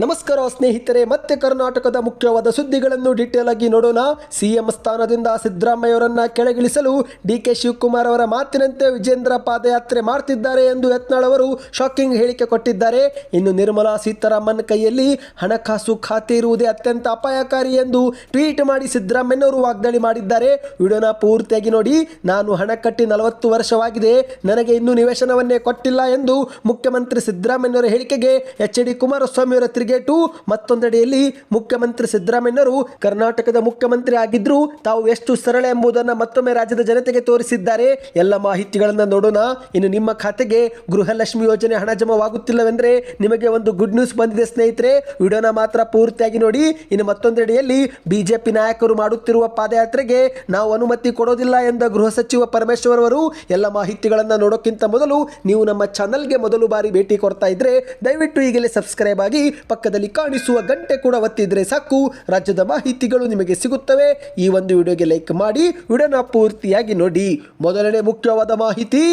ನಮಸ್ಕಾರ ಸ್ನೇಹಿತರೆ, ಮತ್ತೆ ಕರ್ನಾಟಕದ ಮುಖ್ಯವಾದ ಸುದ್ದಿಗಳನ್ನು ಡೀಟೇಲ್ ಆಗಿ ನೋಡೋಣ. ಸಿಎಂ ಸ್ಥಾನದಿಂದ ಸಿದ್ದರಾಮಯ್ಯವರನ್ನ ಕೆಳಗಿಳಿಸಲು ಡಿ ಕೆ ಶಿವಕುಮಾರ್ ಅವರ ಮಾತಿನಂತೆ ವಿಜೇಂದ್ರ ಪಾದಯಾತ್ರೆ ಮಾಡ್ತಿದ್ದಾರೆ ಎಂದು ಯತ್ನಾಳ್ ಅವರು ಶಾಕಿಂಗ್ ಹೇಳಿಕೆ ಕೊಟ್ಟಿದ್ದಾರೆ. ಇನ್ನು ನಿರ್ಮಲಾ ಸೀತಾರಾಮನ್ ಕೈಯಲ್ಲಿ ಹಣಕಾಸು ಖಾತೆ ಇರುವುದೇ ಅತ್ಯಂತ ಅಪಾಯಕಾರಿ ಎಂದು ಟ್ವೀಟ್ ಮಾಡಿ ಸಿದ್ದರಾಮಯ್ಯನವರು ವಾಗ್ದಾಳಿ ಮಾಡಿದ್ದಾರೆ. ವಿಡಿಯೋನ ಪೂರ್ತಿಯಾಗಿ ನೋಡಿ, ನಾನು ಹಣ ಕಟ್ಟಿ ನಲವತ್ತು ವರ್ಷವಾಗಿದೆ, ನನಗೆ ಇನ್ನೂ ನಿವೇಶನವನ್ನೇ ಕೊಟ್ಟಿಲ್ಲ ಎಂದು ಮುಖ್ಯಮಂತ್ರಿ ಸಿದ್ದರಾಮಯ್ಯನವರ ಹೇಳಿಕೆಗೆ ಎಚ್ ಡಿ ಕುಮಾರಸ್ವಾಮಿ ಅವರ ತಿರುಗೇಟು. ಮತ್ತೊಂದೆಡೆಯಲ್ಲಿ ಮುಖ್ಯಮಂತ್ರಿ ಸಿದ್ದರಾಮಯ್ಯನವರು ಕರ್ನಾಟಕದ ಮುಖ್ಯಮಂತ್ರಿ ಆಗಿದ್ರು ತಾವು ಎಷ್ಟು ಸರಳ ಎಂಬುದನ್ನು ಮತ್ತೊಮ್ಮೆ ರಾಜ್ಯದ ಜನತೆಗೆ ತೋರಿಸಿದ್ದಾರೆ. ಎಲ್ಲ ಮಾಹಿತಿಗಳನ್ನು ನೋಡೋಣ. ಇನ್ನು ನಿಮ್ಮ ಖಾತೆಗೆ ಗೃಹಲಕ್ಷ್ಮಿ ಯೋಜನೆ ಹಣ ಜಮವಾಗುತ್ತಿಲ್ಲವೆಂದರೆ ನಿಮಗೆ ಒಂದು ಗುಡ್ ನ್ಯೂಸ್ ಬಂದಿದೆ ಸ್ನೇಹಿತರೆ. ವಿಡಿಯೋನ ಮಾತ್ರ ಪೂರ್ತಿಯಾಗಿ ನೋಡಿ. ಇನ್ನು ಮತ್ತೊಂದೆಡೆಯಲ್ಲಿ ಬಿಜೆಪಿ ನಾಯಕರು ಮಾಡುತ್ತಿರುವ ಪಾದಯಾತ್ರೆಗೆ ನಾವು ಅನುಮತಿ ಕೊಡೋದಿಲ್ಲ ಎಂದ ಗೃಹ ಸಚಿವ ಪರಮೇಶ್ವರ್ ಅವರು. ಎಲ್ಲ ಮಾಹಿತಿಗಳನ್ನು ನೋಡೋಕ್ಕಿಂತ ಮೊದಲು ನೀವು ನಮ್ಮ ಚಾನಲ್ಗೆ ಮೊದಲು ಬಾರಿ ಭೇಟಿ ಕೊಡ್ತಾ ಇದ್ರೆ ದಯವಿಟ್ಟು ಈಗಲೇ ಸಬ್ಸ್ಕ್ರೈಬ್ ಆಗಿ ಪಕ್ಕದಲ್ಲಿ ಕಾಣಿಸುವ ಗಂಟೆ ಕೂಡ ಒತ್ತಿದ್ರೆ ಸಾಕು. ರಾಜ್ಯದ ಮಾಹಿತಿಗಳು ನಿಮಗೆ ಸಿಗುತ್ತವೆ. ಈ ಒಂದು ವಿಡಿಯೋಗೆ ಲೈಕ್ ಮಾಡಿ. ವಿಡಿಯೋನ ಪೂರ್ತಿಯಾಗಿ ನೋಡಿ. ಮೊದಲನೇ ಮುಖ್ಯವಾದ ಮಾಹಿತಿ.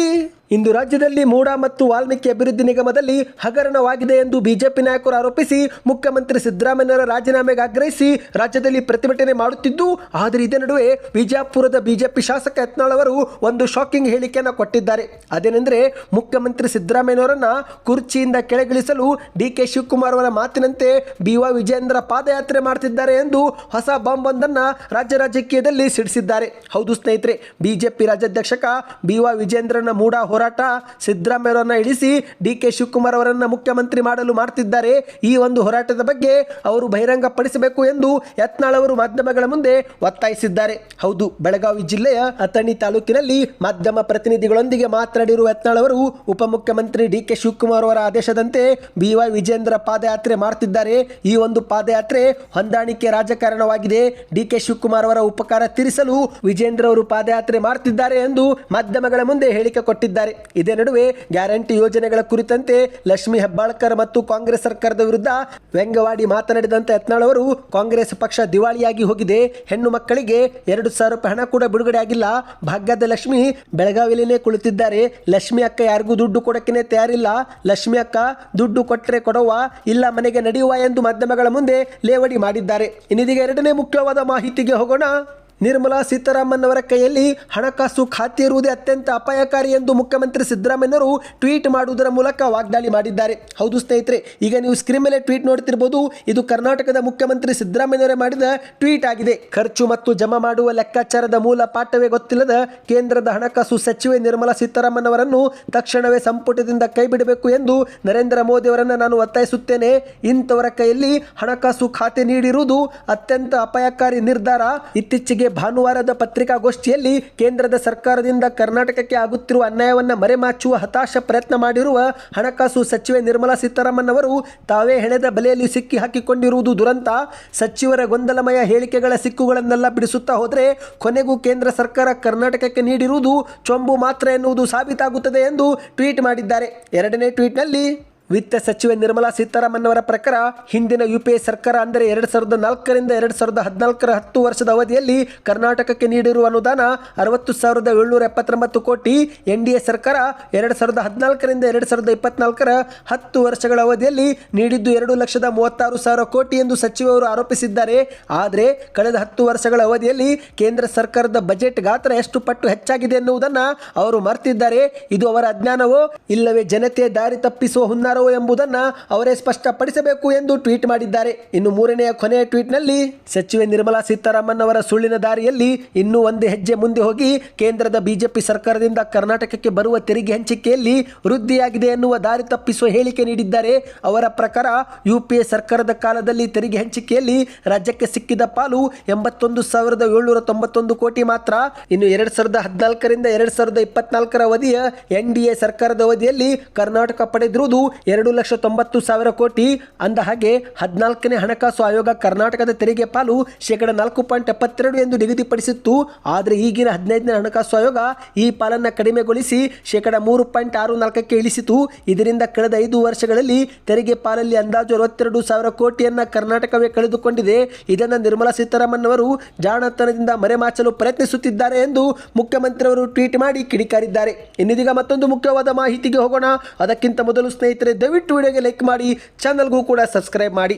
ಇಂದು ರಾಜ್ಯದಲ್ಲಿ ಮೂಡ ಮತ್ತು ವಾಲ್ಮೀಕಿ ಅಭಿವೃದ್ಧಿ ನಿಗಮದಲ್ಲಿ ಹಗರಣವಾಗಿದೆ ಎಂದು ಬಿಜೆಪಿ ನಾಯಕರು ಆರೋಪಿಸಿ ಮುಖ್ಯಮಂತ್ರಿ ಸಿದ್ದರಾಮಯ್ಯರ ರಾಜೀನಾಮೆಗೆ ಆಗ್ರಹಿಸಿ ರಾಜ್ಯದಲ್ಲಿ ಪ್ರತಿಭಟನೆ ಮಾಡುತ್ತಿದ್ದು, ಆದರೆ ಇದೇ ನಡುವೆ ಬಿಜಾಪುರದ ಬಿಜೆಪಿ ಶಾಸಕ ಯತ್ನಾಳ್ ಅವರು ಒಂದು ಶಾಕಿಂಗ್ ಹೇಳಿಕೆಯನ್ನು ಕೊಟ್ಟಿದ್ದಾರೆ. ಅದೇನೆಂದರೆ, ಮುಖ್ಯಮಂತ್ರಿ ಸಿದ್ದರಾಮಯ್ಯನವರನ್ನ ಕುರ್ಚಿಯಿಂದ ಕೆಳಗಿಳಿಸಲು ಡಿ ಕೆ ಶಿವಕುಮಾರ್ ಅವರ ಮಾತಿನಂತೆ ಬಿ ವಾ ವಿಜೇಂದ್ರ ಪಾದಯಾತ್ರೆ ಮಾಡ್ತಿದ್ದಾರೆ ಎಂದು ಹೊಸ ಬಾಂಬ್ ಒಂದನ್ನು ರಾಜ್ಯ ರಾಜಕೀಯದಲ್ಲಿ ಸಿಡಿಸಿದ್ದಾರೆ. ಹೌದು ಸ್ನೇಹಿತರೆ, ಬಿಜೆಪಿ ರಾಜ್ಯಾಧ್ಯಕ್ಷಕ ಬಿ ವಾ ವಿಜೇಂದ್ರನ ಮೂಡ ಹೋರಾಟ ಸಿದ್ದರಾಮಯ್ಯವರನ್ನ ಇಳಿಸಿ ಡಿ ಕೆ ಶಿವಕುಮಾರ್ ಅವರನ್ನು ಮುಖ್ಯಮಂತ್ರಿ ಮಾಡಲು ಮಾಡ್ತಿದ್ದಾರೆ. ಈ ಒಂದು ಹೋರಾಟದ ಬಗ್ಗೆ ಅವರು ಬಹಿರಂಗಪಡಿಸಬೇಕು ಎಂದು ಯತ್ನಾಳ್ ಅವರು ಮಾಧ್ಯಮಗಳ ಮುಂದೆ ಒತ್ತಾಯಿಸಿದ್ದಾರೆ. ಹೌದು, ಬೆಳಗಾವಿ ಜಿಲ್ಲೆಯ ಅಥಣಿ ತಾಲೂಕಿನಲ್ಲಿ ಮಾಧ್ಯಮ ಪ್ರತಿನಿಧಿಗಳೊಂದಿಗೆ ಮಾತನಾಡಿರುವ ಯತ್ನಾಳ್ ಅವರು, ಉಪಮುಖ್ಯಮಂತ್ರಿ ಡಿ ಕೆ ಶಿವಕುಮಾರ್ ಅವರ ಆದೇಶದಂತೆ ಬಿ ವೈ ವಿಜೇಂದ್ರ ಪಾದಯಾತ್ರೆ ಮಾಡ್ತಿದ್ದಾರೆ. ಈ ಒಂದು ಪಾದಯಾತ್ರೆ ಹೊಂದಾಣಿಕೆ ರಾಜಕಾರಣವಾಗಿದೆ. ಡಿ ಕೆ ಶಿವಕುಮಾರ್ ಅವರ ಉಪಕಾರ ತೀರಿಸಲು ವಿಜೇಂದ್ರ ಅವರು ಪಾದಯಾತ್ರೆ ಮಾಡ್ತಿದ್ದಾರೆ ಎಂದು ಮಾಧ್ಯಮಗಳ ಮುಂದೆ ಹೇಳಿಕೆ ಕೊಟ್ಟಿದ್ದಾರೆ. ಇದೇ ನಡುವೆ ಗ್ಯಾರಂಟಿ ಯೋಜನೆಗಳ ಕುರಿತಂತೆ ಲಕ್ಷ್ಮಿ ಹೆಬ್ಬಾಳ್ಕರ್ ಮತ್ತು ಕಾಂಗ್ರೆಸ್ ಸರ್ಕಾರದ ವಿರುದ್ಧ ವ್ಯಂಗ್ಯವಾಡಿ ಮಾತನಾಡಿದಂತೆ ಯತ್ನಾಳ್ ಅವರು, ಕಾಂಗ್ರೆಸ್ ಪಕ್ಷ ದಿವಾಳಿಯಾಗಿ ಹೋಗಿದೆ. ಹೆಣ್ಣು ಮಕ್ಕಳಿಗೆ ಎರಡು ಸಾವಿರ ರೂಪಾಯಿ ಹಣ ಕೂಡ ಬಿಡುಗಡೆ ಆಗಿಲ್ಲ. ಭಾಗ್ಯದ ಲಕ್ಷ್ಮಿ ಬೆಳಗಾವಿಯಲ್ಲೇ ಕುಳಿತಿದ್ದಾರೆ. ಲಕ್ಷ್ಮಿ ಅಕ್ಕ ಯಾರಿಗೂ ದುಡ್ಡು ಕೊಡಕ್ಕೆ ತಯಾರಿಲ್ಲ. ಲಕ್ಷ್ಮಿ ಅಕ್ಕ ದುಡ್ಡು ಕೊಟ್ಟರೆ ಕೊಡುವ ಇಲ್ಲ ಮನೆಗೆ ನಡೆಯುವ ಎಂದು ಮಾಧ್ಯಮಗಳ ಮುಂದೆ ಲೇವಡಿ ಮಾಡಿದ್ದಾರೆ. ಇನ್ನಿದೀಗ ಎರಡನೇ ಮುಖ್ಯವಾದ ಮಾಹಿತಿಗೆ ಹೋಗೋಣ. ನಿರ್ಮಲಾ ಸೀತಾರಾಮನ್ ಅವರ ಕೈಯಲ್ಲಿ ಹಣಕಾಸು ಖಾತೆ ಇರುವುದೇ ಅತ್ಯಂತ ಅಪಾಯಕಾರಿ ಎಂದು ಮುಖ್ಯಮಂತ್ರಿ ಸಿದ್ದರಾಮಯ್ಯನವರು ಟ್ವೀಟ್ ಮಾಡುವುದರ ಮೂಲಕ ವಾಗ್ದಾಳಿ ಮಾಡಿದ್ದಾರೆ. ಹೌದು ಸ್ನೇಹಿತರೆ, ಈಗ ನೀವು ಸ್ಕ್ರೀನ್ ಮೇಲೆ ಟ್ವೀಟ್ ನೋಡ್ತಿರ್ಬೋದು. ಇದು ಕರ್ನಾಟಕದ ಮುಖ್ಯಮಂತ್ರಿ ಸಿದ್ದರಾಮಯ್ಯನವರೇ ಮಾಡಿದ ಟ್ವೀಟ್ ಆಗಿದೆ. ಖರ್ಚು ಮತ್ತು ಜಮಾ ಮಾಡುವ ಲೆಕ್ಕಾಚಾರದ ಮೂಲ ಪಾಠವೇ ಗೊತ್ತಿಲ್ಲದ ಕೇಂದ್ರದ ಹಣಕಾಸು ಸಚಿವೆ ನಿರ್ಮಲಾ ಸೀತಾರಾಮನ್ ಅವರನ್ನು ತಕ್ಷಣವೇ ಸಂಪುಟದಿಂದ ಕೈಬಿಡಬೇಕು ಎಂದು ನರೇಂದ್ರ ಮೋದಿ ಅವರನ್ನು ನಾನು ಒತ್ತಾಯಿಸುತ್ತೇನೆ. ಇಂಥವರ ಕೈಯಲ್ಲಿ ಹಣಕಾಸು ಖಾತೆ ನೀಡಿರುವುದು ಅತ್ಯಂತ ಅಪಾಯಕಾರಿ ನಿರ್ಧಾರ. ಇತ್ತೀಚೆಗೆ ಭಾನುವಾರದ ಪತ್ರಿಕಾಗೋಷ್ಠಿಯಲ್ಲಿ ಕೇಂದ್ರದ ಸರ್ಕಾರದಿಂದ ಕರ್ನಾಟಕಕ್ಕೆ ಆಗುತ್ತಿರುವ ಅನ್ಯಾಯವನ್ನು ಮರೆಮಾಚುವ ಹತಾಶ ಪ್ರಯತ್ನ ಮಾಡಿರುವ ಹಣಕಾಸು ಸಚಿವೆ ನಿರ್ಮಲಾ ಸೀತಾರಾಮನ್ ಅವರು ತಾವೇ ಹೆಣೆದ ಬಲೆಯಲ್ಲಿ ಸಿಕ್ಕಿ ಹಾಕಿಕೊಂಡಿರುವುದು ದುರಂತ. ಸಚಿವರ ಗೊಂದಲಮಯ ಹೇಳಿಕೆಗಳ ಸಿಕ್ಕುಗಳನ್ನೆಲ್ಲ ಬಿಡಿಸುತ್ತಾ ಹೋದರೆ ಕೊನೆಗೂ ಕೇಂದ್ರ ಸರ್ಕಾರ ಕರ್ನಾಟಕಕ್ಕೆ ನೀಡಿರುವುದು ಚೊಂಬು ಮಾತ್ರ ಎನ್ನುವುದು ಸಾಬೀತಾಗುತ್ತದೆ ಎಂದು ಟ್ವೀಟ್ ಮಾಡಿದ್ದಾರೆ. ಎರಡನೇ ಟ್ವೀಟ್ನಲ್ಲಿ ವಿತ್ತ ಸಚಿವೆ ನಿರ್ಮಲಾ ಸೀತಾರಾಮನ್ ಅವರ ಪ್ರಕಾರ ಹಿಂದಿನ ಯುಪಿಎ ಸರ್ಕಾರ ಅಂದರೆ ಎರಡು ಸಾವಿರದ ನಾಲ್ಕರಿಂದ ಎರಡು ಸಾವಿರದ ಹದಿನಾಲ್ಕರ ಹತ್ತು ವರ್ಷದ ಅವಧಿಯಲ್ಲಿ ಕರ್ನಾಟಕಕ್ಕೆ ನೀಡಿರುವ ಅನುದಾನ ಅರವತ್ತು ಸಾವಿರದ ಏಳ್ನೂರ ಎಪ್ಪತ್ತೊಂಬತ್ತು ಕೋಟಿ. ಎನ್ ಡಿ ಸರ್ಕಾರ ಎರಡು ಸಾವಿರದ ಹದಿನಾಲ್ಕರಿಂದ ಎರಡು ಸಾವಿರದ ಇಪ್ಪತ್ನಾಲ್ಕರ ಹತ್ತು ವರ್ಷಗಳ ಅವಧಿಯಲ್ಲಿ ನೀಡಿದ್ದು ಎರಡು ಲಕ್ಷದ ಮೂವತ್ತಾರು ಸಾವಿರ ಕೋಟಿ ಎಂದು ಸಚಿವರು ಆರೋಪಿಸಿದ್ದಾರೆ. ಆದರೆ ಕಳೆದ ಹತ್ತು ವರ್ಷಗಳ ಅವಧಿಯಲ್ಲಿ ಕೇಂದ್ರ ಸರ್ಕಾರದ ಬಜೆಟ್ ಗಾತ್ರ ಎಷ್ಟು ಪಟ್ಟು ಹೆಚ್ಚಾಗಿದೆ ಎನ್ನುವುದನ್ನು ಅವರು ಮರೆತಿದ್ದಾರೆ. ಇದು ಅವರ ಅಜ್ಞಾನವೋ, ಇಲ್ಲವೇ ಜನತೆ ದಾರಿ ತಪ್ಪಿಸುವ ಹುನ್ನಾರ ಎಂಬುದನ್ನು ಅವರೇ ಸ್ಪಷ್ಟಪಡಿಸಬೇಕು ಎಂದು ಟ್ವೀಟ್ ಮಾಡಿದ್ದಾರೆ. ಇನ್ನು ಮೂರನೆಯ ಕೊನೆಯ ಟ್ವೀಟ್ನಲ್ಲಿ, ಸಚಿವೆ ನಿರ್ಮಲಾ ಸೀತಾರಾಮನ್ ಅವರ ಸುಳ್ಳಿನ ದಾರಿಯಲ್ಲಿ ಇನ್ನೂ ಒಂದು ಹೆಜ್ಜೆ ಮುಂದೆ ಹೋಗಿ ಕೇಂದ್ರದ ಬಿಜೆಪಿ ಸರ್ಕಾರದಿಂದ ಕರ್ನಾಟಕಕ್ಕೆ ಬರುವ ತೆರಿಗೆ ಹಂಚಿಕೆಯಲ್ಲಿ ವೃದ್ಧಿಯಾಗಿದೆ ಎನ್ನುವ ದಾರಿ ತಪ್ಪಿಸುವ ಹೇಳಿಕೆ ನೀಡಿದ್ದಾರೆ. ಅವರ ಪ್ರಕಾರ ಯುಪಿಎ ಸರ್ಕಾರದ ಕಾಲದಲ್ಲಿ ತೆರಿಗೆ ಹಂಚಿಕೆಯಲ್ಲಿ ರಾಜ್ಯಕ್ಕೆ ಸಿಕ್ಕಿದ ಪಾಲು ಎಂಬತ್ತೊಂದು ಸಾವಿರದ ಏಳ್ನೂರ ತೊಂಬತ್ತೊಂದು ಕೋಟಿ ಮಾತ್ರ. ಇನ್ನು ಎರಡು ಸಾವಿರದ ಹದಿನಾಲ್ಕರಿಂದ ಎರಡ್ ಸಾವಿರದ ಇಪ್ಪತ್ನಾಲ್ಕರ ಅವಧಿಯ ಎನ್ ಡಿ ಎ ಸರ್ಕಾರದ ಅವಧಿಯಲ್ಲಿ ಕರ್ನಾಟಕ ಪಡೆದಿರುವುದು ಎರಡು ಲಕ್ಷ ತೊಂಬತ್ತು ಸಾವಿರ ಕೋಟಿ ಅಂದ ಹಾಗೆ ಹದಿನಾಲ್ಕನೇ ಹಣಕಾಸು ಆಯೋಗ ಕರ್ನಾಟಕದ ತೆರಿಗೆ ಪಾಲು ಶೇಕಡ ನಾಲ್ಕು ಪಾಯಿಂಟ್ ಎಪ್ಪತ್ತೆರಡು ಎಂದು ನಿಗದಿಪಡಿಸಿತ್ತು. ಆದರೆ ಈಗಿನ ಹದಿನೈದನೇ ಹಣಕಾಸು ಆಯೋಗ ಈ ಪಾಲನ್ನು ಕಡಿಮೆಗೊಳಿಸಿ ಶೇಕಡ ಮೂರು ಪಾಯಿಂಟ್ ಆರು ನಾಲ್ಕಕ್ಕೆ ಇಳಿಸಿತು. ಇದರಿಂದ ಕಳೆದ ಐದು ವರ್ಷಗಳಲ್ಲಿ ತೆರಿಗೆ ಪಾಲಲ್ಲಿ ಅಂದಾಜು ಅರವತ್ತೆರಡು ಸಾವಿರ ಕೋಟಿಯನ್ನು ಕರ್ನಾಟಕವೇ ಕಳೆದುಕೊಂಡಿದೆ. ಇದನ್ನು ನಿರ್ಮಲಾ ಸೀತಾರಾಮನ್ ಅವರು ಜಾಣತನದಿಂದ ಮರೆಮಾಚಲು ಪ್ರಯತ್ನಿಸುತ್ತಿದ್ದಾರೆ ಎಂದು ಮುಖ್ಯಮಂತ್ರಿಯವರು ಟ್ವೀಟ್ ಮಾಡಿ ಕಿಡಿಕಾರಿದ್ದಾರೆ. ಇನ್ನಿದೀಗ ಮತ್ತೊಂದು ಮುಖ್ಯವಾದ ಮಾಹಿತಿಗೆ ಹೋಗೋಣ. ಅದಕ್ಕಿಂತ ಮೊದಲು ಸ್ನೇಹಿತರೆ ದಯವಿಟ್ಟು ವಿಡಿಯೋಗೆ ಲೈಕ್ ಮಾಡಿ ಚಾನಲ್ಗೂ ಕೂಡ ಸಬ್ಸ್ಕ್ರೈಬ್ ಮಾಡಿ.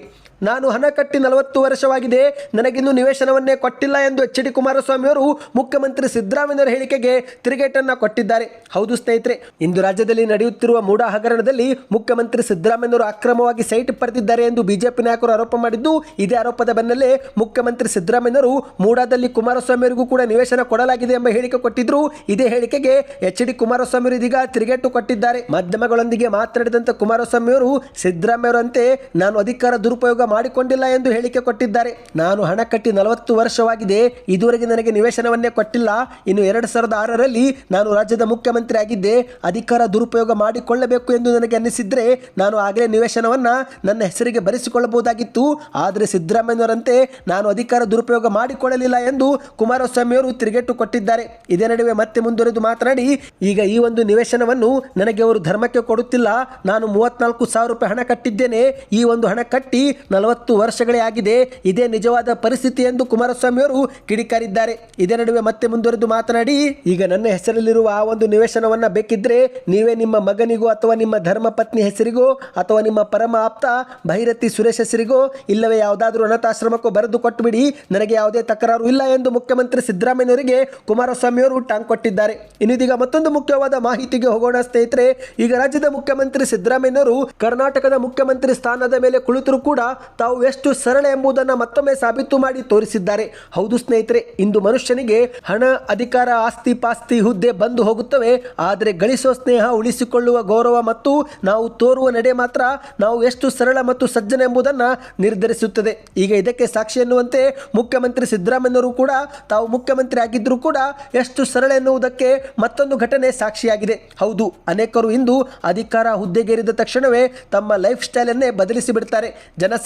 ನಾನು ಹಣ ಕಟ್ಟಿ ನಲವತ್ತು ವರ್ಷವಾಗಿದೆ. ನನಗಿನ್ನೂ ನಿವೇಶನವನ್ನೇ ಕೊಟ್ಟಿಲ್ಲ ಎಂದು ಎಚ್ ಡಿ ಕುಮಾರಸ್ವಾಮಿ ಅವರು ಮುಖ್ಯಮಂತ್ರಿ ಸಿದ್ದರಾಮಯ್ಯರ ಹೇಳಿಕೆಗೆ ತಿರುಗೇಟನ್ನ ಕೊಟ್ಟಿದ್ದಾರೆ. ಹೌದು ಸ್ನೇಹಿತರೆ, ಇಂದು ರಾಜ್ಯದಲ್ಲಿ ನಡೆಯುತ್ತಿರುವ ಮೂಡ ಹಗರಣದಲ್ಲಿ ಮುಖ್ಯಮಂತ್ರಿ ಸಿದ್ದರಾಮಯ್ಯವರು ಅಕ್ರಮವಾಗಿ ಸೈಟ್ ಪಡೆದಿದ್ದಾರೆ ಎಂದು ಬಿಜೆಪಿ ನಾಯಕರು ಆರೋಪ ಮಾಡಿದ್ದು, ಇದೇ ಆರೋಪದ ಬೆನ್ನಲ್ಲೇ ಮುಖ್ಯಮಂತ್ರಿ ಸಿದ್ದರಾಮಯ್ಯವರು ಮೂಡಾದಲ್ಲಿ ಕುಮಾರಸ್ವಾಮಿಯವರಿಗೂ ಕೂಡ ನಿವೇಶನ ಕೊಡಲಾಗಿದೆ ಎಂಬ ಹೇಳಿಕೆ ಕೊಟ್ಟಿದ್ರು. ಇದೇ ಹೇಳಿಕೆಗೆ ಎಚ್ ಡಿ ಕುಮಾರಸ್ವಾಮಿ ಅವರು ಇದೀಗ ತಿರುಗೇಟು ಕೊಟ್ಟಿದ್ದಾರೆ. ಮಾಧ್ಯಮಗಳೊಂದಿಗೆ ಮಾತನಾಡಿದಂತ ಕುಮಾರಸ್ವಾಮಿ ಅವರು ಸಿದ್ದರಾಮಯ್ಯವರಂತೆ ನಾನು ಅಧಿಕಾರ ದುರುಪಯೋಗ ಮಾಡಿಕೊಂಡಿಲ್ಲ ಎಂದು ಹೇಳಿಕೆ ಕೊಟ್ಟಿದ್ದಾರೆ. ನಾನು ಹಣ ಕಟ್ಟಿ ನಲವತ್ತು ವರ್ಷವಾಗಿದೆ. ಇದುವರೆಗೆ ನನಗೆ ನಿವೇಶನವನ್ನೇ ಕೊಟ್ಟಿಲ್ಲ. ಇನ್ನು ಎರಡು ಸಾವಿರದ ಆರರಲ್ಲಿ ನಾನು ರಾಜ್ಯದ ಮುಖ್ಯಮಂತ್ರಿ ಆಗಿದ್ದೆ. ಅಧಿಕಾರ ದುರುಪಯೋಗ ಮಾಡಿಕೊಳ್ಳಬೇಕು ಎಂದು ನನಗೆ ಅನ್ನಿಸಿದ್ರೆ ನಾನು ಆಗಲೇ ನಿವೇಶನವನ್ನು ನನ್ನ ಹೆಸರಿಗೆ ಬರೆಸಿಕೊಳ್ಳಬಹುದಾಗಿತ್ತು. ಆದರೆ ಸಿದ್ದರಾಮಯ್ಯವರಂತೆ ನಾನು ಅಧಿಕಾರ ದುರುಪಯೋಗ ಮಾಡಿಕೊಳ್ಳಲಿಲ್ಲ ಎಂದು ಕುಮಾರಸ್ವಾಮಿ ಅವರು ತಿರುಗೇಟು ಕೊಟ್ಟಿದ್ದಾರೆ. ಇದೇ ನಡುವೆ ಮತ್ತೆ ಮುಂದುವರೆದು ಮಾತನಾಡಿ, ಈಗ ಈ ಒಂದು ನಿವೇಶನವನ್ನು ನನಗೆ ಅವರು ಧರ್ಮಕ್ಕೆ ಕೊಡುತ್ತಿಲ್ಲ. ನಾನು ಮೂವತ್ನಾಲ್ಕು ಸಾವಿರ ರೂಪಾಯಿ ಹಣ ಕಟ್ಟಿದ್ದೇನೆ. ಈ ಒಂದು ಹಣ ಕಟ್ಟಿ ನಲವತ್ತು ವರ್ಷಗಳೇ ಆಗಿದೆ. ಇದೇ ನಿಜವಾದ ಪರಿಸ್ಥಿತಿ ಎಂದು ಕುಮಾರಸ್ವಾಮಿ ಅವರು ಕಿಡಿಕಾರಿದ್ದಾರೆ. ಇದೇ ನಡುವೆ ಮತ್ತೆ ಮುಂದುವರೆದು ಮಾತನಾಡಿ, ಈಗ ನನ್ನ ಹೆಸರಲ್ಲಿರುವ ಆ ಒಂದು ನಿವೇಶನವನ್ನ ಬೇಕಿದ್ರೆ ನೀವೇ ನಿಮ್ಮ ಮಗನಿಗೋ ಅಥವಾ ನಿಮ್ಮ ಧರ್ಮ ಪತ್ನಿ ಹೆಸರಿಗೋ ಅಥವಾ ನಿಮ್ಮ ಪರಮ ಆಪ್ತ ಭೈರತಿ ಸುರೇಶ್ ಹೆಸರಿಗೋ, ಇಲ್ಲವೇ ಯಾವುದಾದ್ರೂ ಅನಾಥಾಶ್ರಮಕ್ಕೂ ಬರೆದು ಕೊಟ್ಟುಬಿಡಿ. ನನಗೆ ಯಾವುದೇ ತಕರಾರು ಇಲ್ಲ ಎಂದು ಮುಖ್ಯಮಂತ್ರಿ ಸಿದ್ದರಾಮಯ್ಯನವರಿಗೆ ಕುಮಾರಸ್ವಾಮಿ ಅವರು ಟಾಂಗ್ ಕೊಟ್ಟಿದ್ದಾರೆ. ಇನ್ನು ಇದೀಗ ಮತ್ತೊಂದು ಮುಖ್ಯವಾದ ಮಾಹಿತಿಗೆ ಹೋಗೋಣ ಸ್ನೇಹಿತರೆ, ಈಗ ರಾಜ್ಯದ ಮುಖ್ಯಮಂತ್ರಿ ಸಿದ್ದರಾಮಯ್ಯನವರು ಕರ್ನಾಟಕದ ಮುಖ್ಯಮಂತ್ರಿ ಸ್ಥಾನದ ಮೇಲೆ ಕುಳಿತರೂ ಕೂಡ ತಾವು ಎಷ್ಟು ಸರಳ ಎಂಬುದನ್ನು ಮತ್ತೊಮ್ಮೆ ಸಾಬೀತು ಮಾಡಿ ತೋರಿಸಿದ್ದಾರೆ. ಹೌದು ಸ್ನೇಹಿತರೆ, ಇಂದು ಮನುಷ್ಯನಿಗೆ ಹಣ, ಅಧಿಕಾರ, ಆಸ್ತಿ ಪಾಸ್ತಿ ಹುದ್ದೆ ಬಂದು ಹೋಗುತ್ತವೆ. ಆದರೆ ಗಳಿಸೋ ಸ್ನೇಹ, ಉಳಿಸಿಕೊಳ್ಳುವ ಗೌರವ ಮತ್ತು ನಾವು ತೋರುವ ನಡೆ ಮಾತ್ರ ನಾವು ಎಷ್ಟು ಸರಳ ಮತ್ತು ಸಜ್ಜನ ಎಂಬುದನ್ನು ನಿರ್ಧರಿಸುತ್ತದೆ. ಈಗ ಇದಕ್ಕೆ ಸಾಕ್ಷಿ ಎನ್ನುವಂತೆ ಮುಖ್ಯಮಂತ್ರಿ ಸಿದ್ದರಾಮಯ್ಯನವರು ಕೂಡ, ತಾವು ಮುಖ್ಯಮಂತ್ರಿ ಆಗಿದ್ದರೂ ಕೂಡ ಎಷ್ಟು ಸರಳ ಎನ್ನುವುದಕ್ಕೆ ಮತ್ತೊಂದು ಘಟನೆ ಸಾಕ್ಷಿಯಾಗಿದೆ. ಹೌದು, ಅನೇಕರು ಇಂದು ಅಧಿಕಾರ ಹುದ್ದೆಗೇರಿದ ತಕ್ಷಣವೇ ತಮ್ಮ ಲೈಫ್ ಸ್ಟೈಲನ್ನೇ ಬದಲಿಸಿ ಬಿಡ್ತಾರೆ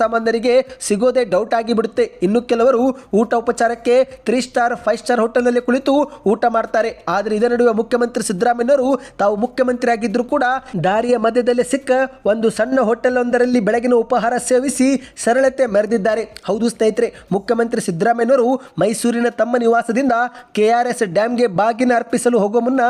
ಜನಸಾಮಾನ್ಯರಿಗೆ ಸಿಗೋದೇ ಡೌಟ್ ಆಗಿಬಿಡುತ್ತೆ. ಇನ್ನು ಕೆಲವರು ಊಟ ಉಪಚಾರಕ್ಕೆ ತ್ರೀ ಸ್ಟಾರ್ ಫೈವ್ ಸ್ಟಾರ್ ಹೋಟೆಲ್ನಲ್ಲಿ ಕುಳಿತು ಊಟ ಮಾಡ್ತಾರೆ. ಆದರೆ ಇದರ ನಡುವೆ ಮುಖ್ಯಮಂತ್ರಿ ಸಿದ್ದರಾಮಯ್ಯನವರು ತಾವು ಮುಖ್ಯಮಂತ್ರಿ ಆಗಿದ್ರು ಕೂಡ ದಾರಿಯ ಮಧ್ಯದಲ್ಲಿ ಸಿಕ್ಕ ಒಂದು ಸಣ್ಣ ಹೋಟೆಲ್ ಒಂದರಲ್ಲಿ ಬೆಳಗಿನ ಉಪಹಾರ ಸೇವಿಸಿ ಸರಳತೆ ಮೆರೆದಿದ್ದಾರೆ. ಹೌದು ಸ್ನೇಹಿತರೆ, ಮುಖ್ಯಮಂತ್ರಿ ಸಿದ್ದರಾಮಯ್ಯನವರು ಮೈಸೂರಿನ ತಮ್ಮ ನಿವಾಸದಿಂದ ಕೆಆರ್ಎಸ್ ಡ್ಯಾಮ್ಗೆ ಬಾಗಿನ ಅರ್ಪಿಸಲು ಹೋಗುವ ಮುನ್ನ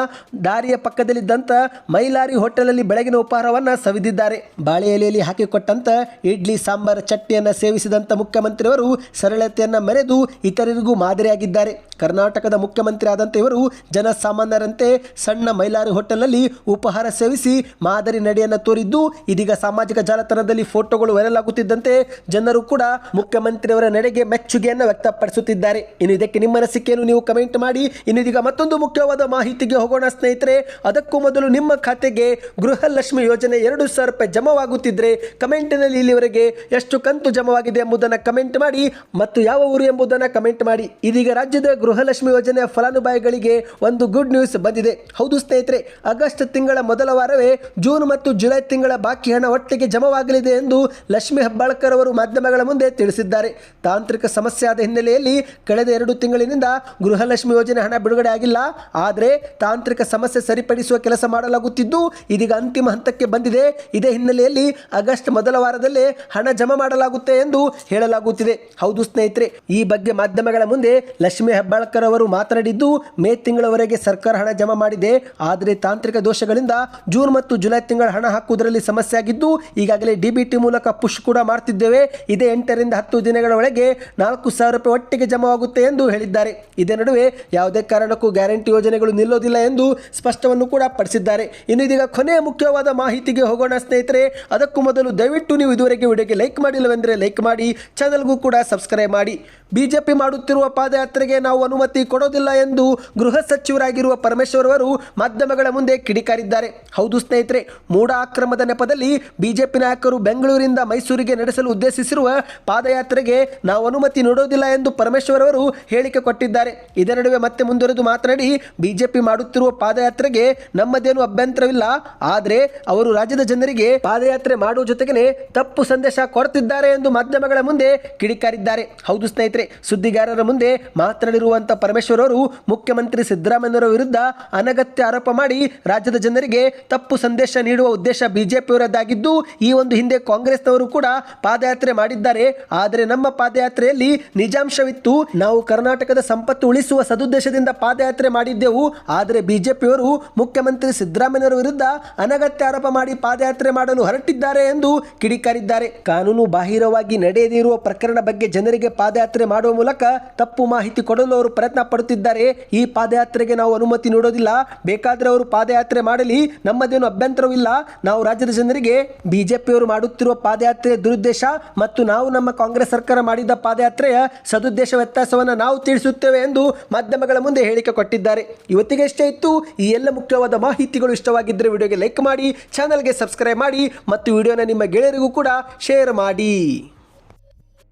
ದಾರಿಯ ಪಕ್ಕದಲ್ಲಿದ್ದಂಥ ಮೈಲಾರಿ ಹೋಟೆಲಲ್ಲಿ ಬೆಳಗಿನ ಉಪಹಾರವನ್ನ ಸವಿದಿದ್ದಾರೆ. ಬಾಳೆ ಎಲೆಯಲ್ಲಿ ಹಾಕಿಕೊಟ್ಟಂತ ಇಡ್ಲಿ, ಸಾಂಬಾರ್ ಚಟ್ನಿಯನ್ನ ಸೇವಿಸಿದಂಥ ಮುಖ್ಯಮಂತ್ರಿಯವರು ಸರಳತೆಯನ್ನು ಮೆರೆದು ಇತರರಿಗೂ ಮಾದರಿಯಾಗಿದ್ದಾರೆ. ಕರ್ನಾಟಕದ ಮುಖ್ಯಮಂತ್ರಿ ಆದಂಥ ಇವರು ಜನಸಾಮಾನ್ಯರಂತೆ ಸಣ್ಣ ಮೈಲಾರಿ ಹೋಟೆಲ್ನಲ್ಲಿ ಉಪಹಾರ ಸೇವಿಸಿ ಮಾದರಿ ನಡೆಯನ್ನು ತೋರಿದ್ದು, ಇದೀಗ ಸಾಮಾಜಿಕ ಜಾಲತಾಣದಲ್ಲಿ ಫೋಟೋಗಳು ವೈರಲ್ ಆಗುತ್ತಿದ್ದಂತೆ ಜನರು ಕೂಡ ಮುಖ್ಯಮಂತ್ರಿಯವರ ನಡೆಗೆ ಮೆಚ್ಚುಗೆಯನ್ನು ವ್ಯಕ್ತಪಡಿಸುತ್ತಿದ್ದಾರೆ. ಇನ್ನು ಇದಕ್ಕೆ ನಿಮ್ಮ ಅನಿಸಿಕೆಯನ್ನು ನೀವು ಕಮೆಂಟ್ ಮಾಡಿ. ಇನ್ನು ಇದೀಗ ಮತ್ತೊಂದು ಮುಖ್ಯವಾದ ಮಾಹಿತಿಗೆ ಹೋಗೋಣ ಸ್ನೇಹಿತರೆ, ಅದಕ್ಕೂ ಮೊದಲು ನಿಮ್ಮ ಖಾತೆಗೆ ಗೃಹಲಕ್ಷ್ಮಿ ಯೋಜನೆ ಎರಡು ಸಾವಿರ ರೂಪಾಯಿ ಜಮವಾಗುತ್ತಿದ್ರೆ ಕಮೆಂಟ್ನಲ್ಲಿ ಇಲ್ಲಿವರೆಗೆ ಎಷ್ಟು ಕಂತು ಜಮವಾಗಿದೆ ಎಂಬುದನ್ನು ಕಮೆಂಟ್ ಮಾಡಿ. ಮತ್ತು ಯಾವ ಊರು ಎಂಬುದನ್ನು ಕಮೆಂಟ್ ಮಾಡಿ. ಇದೀಗ ರಾಜ್ಯದ ಗೃಹಲಕ್ಷ್ಮಿ ಯೋಜನೆಯ ಫಲಾನುಭವಿಗಳಿಗೆ ಒಂದು ಗುಡ್ ನ್ಯೂಸ್ ಬಂದಿದೆ. ಹೌದು ಸ್ನೇಹಿತರೆ, ಆಗಸ್ಟ್ ತಿಂಗಳ ಮೊದಲ ವಾರವೇ ಜೂನ್ ಮತ್ತು ಜುಲೈ ತಿಂಗಳ ಬಾಕಿ ಹಣ ಒಟ್ಟಿಗೆ ಜಮವಾಗಲಿದೆ ಎಂದು ಲಕ್ಷ್ಮಿ ಹೆಬ್ಬಾಳ್ಕರ್ ಅವರು ಮಾಧ್ಯಮಗಳ ಮುಂದೆ ತಿಳಿಸಿದ್ದಾರೆ. ತಾಂತ್ರಿಕ ಸಮಸ್ಯೆ ಆದ ಹಿನ್ನೆಲೆಯಲ್ಲಿ ಕಳೆದ ಎರಡು ತಿಂಗಳಿನಿಂದ ಗೃಹಲಕ್ಷ್ಮಿ ಯೋಜನೆ ಹಣ ಬಿಡುಗಡೆ ಆಗಿಲ್ಲ. ಆದರೆ ತಾಂತ್ರಿಕ ಸಮಸ್ಯೆ ಸರಿಪಡಿಸುವ ಕೆಲಸ ಮಾಡಲಾಗುತ್ತಿದ್ದು, ಇದೀಗ ಅಂತಿಮ ಹಂತಕ್ಕೆ ಬಂದಿದೆ. ಇದೇ ಹಿನ್ನೆಲೆಯಲ್ಲಿ ಆಗಸ್ಟ್ ಮೊದಲ ವಾರದಲ್ಲೇ ಹಣ ಜಮಾ ಮಾಡಲಾಗುತ್ತೆ ಎಂದು ಹೇಳಲಾಗುತ್ತಿದೆ. ಹೌದು ಸ್ನೇಹಿತರೆ, ಈ ಬಗ್ಗೆ ಮಾಧ್ಯಮಗಳ ಮುಂದೆ ಲಕ್ಷ್ಮಿ ಹೆಬ್ಬಾಳ್ಕರ್ ಅವರು ಮಾತನಾಡಿದ್ದು, ಮೇ ತಿಂಗಳವರೆಗೆ ಸರ್ಕಾರ ಹಣ ಜಮಾ ಮಾಡಿದೆ. ಆದರೆ ತಾಂತ್ರಿಕ ದೋಷಗಳಿಂದ ಜೂನ್ ಮತ್ತು ಜುಲೈ ತಿಂಗಳ ಹಣ ಹಾಕುವುದರಲ್ಲಿ ಸಮಸ್ಯೆ ಆಗಿದ್ದು, ಈಗಾಗಲೇ ಡಿಬಿಟಿ ಮೂಲಕ ಪುಷ್ ಕೂಡ ಮಾಡ್ತಿದ್ದೇವೆ. ಇದೇ ಎಂಟರಿಂದ ಹತ್ತು ದಿನಗಳ ಒಳಗೆ ನಾಲ್ಕು ಸಾವಿರ ರೂಪಾಯಿ ಒಟ್ಟಿಗೆ ಜಮಾವಾಗುತ್ತೆ ಎಂದು ಹೇಳಿದ್ದಾರೆ. ಇದೇ ನಡುವೆ ಯಾವುದೇ ಕಾರಣಕ್ಕೂ ಗ್ಯಾರಂಟಿ ಯೋಜನೆಗಳು ನಿಲ್ಲೋದಿಲ್ಲ ಎಂದು ಸ್ಪಷ್ಟವನ್ನು ಕೂಡ ಪಡಿಸಿದ್ದಾರೆ. ಇನ್ನು ಇದೀಗ ಕೊನೆಯ ಮುಖ್ಯವಾದ ಮಾಹಿತಿಗೆ ಹೋಗೋಣ ಸ್ನೇಹಿತರೆ. ಅದಕ್ಕೂ ಮೊದಲು ದಯವಿಟ್ಟು ನೀವು ಇದುವರೆಗೆ ವಿಡಿಯೋಗೆ ಲೈಕ್ ಮಾಡಿಲ್ಲವೆಂದರೆ ಲೈಕ್ ಮಾಡಿ, ಚಾನಲ್ಗೂ ಕೂಡ ಸಬ್ಸ್ಕ್ರೈಬ್ ಮಾಡಿ. ಬಿಜೆಪಿ ಮಾಡುತ್ತಿರುವ ಪಾದಯಾತ್ರೆಗೆ ನಾವು ಅನುಮತಿ ಕೊಡೋದಿಲ್ಲ ಎಂದು ಗೃಹ ಸಚಿವರಾಗಿರುವ ಪರಮೇಶ್ವರ್ ಅವರು ಮಾಧ್ಯಮಗಳ ಮುಂದೆ ಕಿಡಿಕಾರಿದ್ದಾರೆ. ಹೌದು ಸ್ನೇಹಿತರೆ ಮೂಡ ಆಕ್ರಮದ ನೆಪದಲ್ಲಿ ಬಿಜೆಪಿ ನಾಯಕರು ಬೆಂಗಳೂರಿಂದ ಮೈಸೂರಿಗೆ ನಡೆಸಲು ಉದ್ದೇಶಿಸಿರುವ ಪಾದಯಾತ್ರೆಗೆ ನಾವು ಅನುಮತಿ ನೀಡೋದಿಲ್ಲ ಎಂದು ಪರಮೇಶ್ವರ್ ಅವರು ಹೇಳಿಕೆ ಕೊಟ್ಟಿದ್ದಾರೆ. ಇದರ ನಡುವೆ ಮತ್ತೆ ಮುಂದುವರೆದು ಮಾತನಾಡಿ, ಬಿಜೆಪಿ ಮಾಡುತ್ತಿರುವ ಪಾದಯಾತ್ರೆಗೆ ನಮ್ಮದೇನು ಅಭ್ಯಂತರವಿಲ್ಲ. ಆದರೆ ಅವರು ರಾಜ್ಯದ ಜನರಿಗೆ ಪಾದಯಾತ್ರೆ ಮಾಡುವ ಜೊತೆಗೆ ತಪ್ಪು ಸಂದೇಶ ಕೊಡ್ತಿದ್ದಾರೆ ಎಂದು ಮಾಧ್ಯಮಗಳ ಮುಂದೆ ಕಿಡಿಕಾರಿದ್ದಾರೆ. ಹೌದು ಸ್ನೇಹಿತರೆ ಸ್ನೇಹಿತರೆ ಸುದ್ದಿಗಾರರ ಮುಂದೆ ಮಾತನಾಡಿರುವಂಥ ಪರಮೇಶ್ವರ್ ಅವರು ಮುಖ್ಯಮಂತ್ರಿ ಸಿದ್ದರಾಮಯ್ಯರ ವಿರುದ್ಧ ಅನಗತ್ಯ ಆರೋಪ ಮಾಡಿ ರಾಜ್ಯದ ಜನರಿಗೆ ತಪ್ಪು ಸಂದೇಶ ನೀಡುವ ಉದ್ದೇಶ ಬಿಜೆಪಿಯವರದ್ದಾಗಿದ್ದು, ಈ ಒಂದು ಹಿಂದೆ ಕಾಂಗ್ರೆಸ್ನವರು ಕೂಡ ಪಾದಯಾತ್ರೆ ಮಾಡಿದ್ದಾರೆ. ಆದರೆ ನಮ್ಮ ಪಾದಯಾತ್ರೆಯಲ್ಲಿ ನಿಜಾಂಶವಿತ್ತು. ನಾವು ಕರ್ನಾಟಕದ ಸಂಪತ್ತು ಉಳಿಸುವ ಸದುದ್ದೇಶದಿಂದ ಪಾದಯಾತ್ರೆ ಮಾಡಿದ್ದೆವು. ಆದರೆ ಬಿಜೆಪಿಯವರು ಮುಖ್ಯಮಂತ್ರಿ ಸಿದ್ದರಾಮಯ್ಯರ ವಿರುದ್ಧ ಅನಗತ್ಯ ಆರೋಪ ಮಾಡಿ ಪಾದಯಾತ್ರೆ ಮಾಡಲು ಹೊರಟಿದ್ದಾರೆ ಎಂದು ಕಿಡಿಕಾರಿದ್ದಾರೆ. ಕಾನೂನು ಬಾಹಿರವಾಗಿ ನಡೆಯದಿರುವ ಪ್ರಕರಣ ಬಗ್ಗೆ ಜನರಿಗೆ ಪಾದಯಾತ್ರೆ ಮಾಡುವ ಮೂಲಕ ತಪ್ಪು ಮಾಹಿತಿ ಕೊಡಲು ಅವರು ಪ್ರಯತ್ನ ಪಡುತ್ತಿದ್ದಾರೆ. ಈ ಪಾದಯಾತ್ರೆಗೆ ನಾವು ಅನುಮತಿ ನೀಡೋದಿಲ್ಲ. ಬೇಕಾದರೆ ಅವರು ಪಾದಯಾತ್ರೆ ಮಾಡಲಿ. ನಮ್ಮದೇನು ಅಭ್ಯಂತರವಿಲ್ಲ. ನಾವು ರಾಜ್ಯದ ಜನರಿಗೆ ಬಿಜೆಪಿಯವರು ಮಾಡುತ್ತಿರುವ ಪಾದಯಾತ್ರೆ ದುರುದ್ದೇಶ ಮತ್ತು ನಾವು ನಮ್ಮ ಕಾಂಗ್ರೆಸ್ ಸರ್ಕಾರ ಮಾಡಿದ ಪಾದಯಾತ್ರೆಯ ಸದುದ್ದೇಶ ವ್ಯತ್ಯಾಸವನ್ನು ನಾವು ತಿಳಿಸುತ್ತೇವೆ ಎಂದು ಮಾಧ್ಯಮಗಳ ಮುಂದೆ ಹೇಳಿಕೆ ಕೊಟ್ಟಿದ್ದಾರೆ. ಇವತ್ತಿಗೆ ಇಷ್ಟೇ ಇತ್ತು. ಈ ಎಲ್ಲ ಮುಖ್ಯವಾದ ಮಾಹಿತಿಗಳು ಇಷ್ಟವಾಗಿದ್ದರೆ ವಿಡಿಯೋಗೆ ಲೈಕ್ ಮಾಡಿ, ಚಾನಲ್ಗೆ ಸಬ್ಸ್ಕ್ರೈಬ್ ಮಾಡಿ ಮತ್ತು ವಿಡಿಯೋನ ನಿಮ್ಮ ಗೆಳೆಯರಿಗೂ ಕೂಡ ಶೇರ್ ಮಾಡಿ.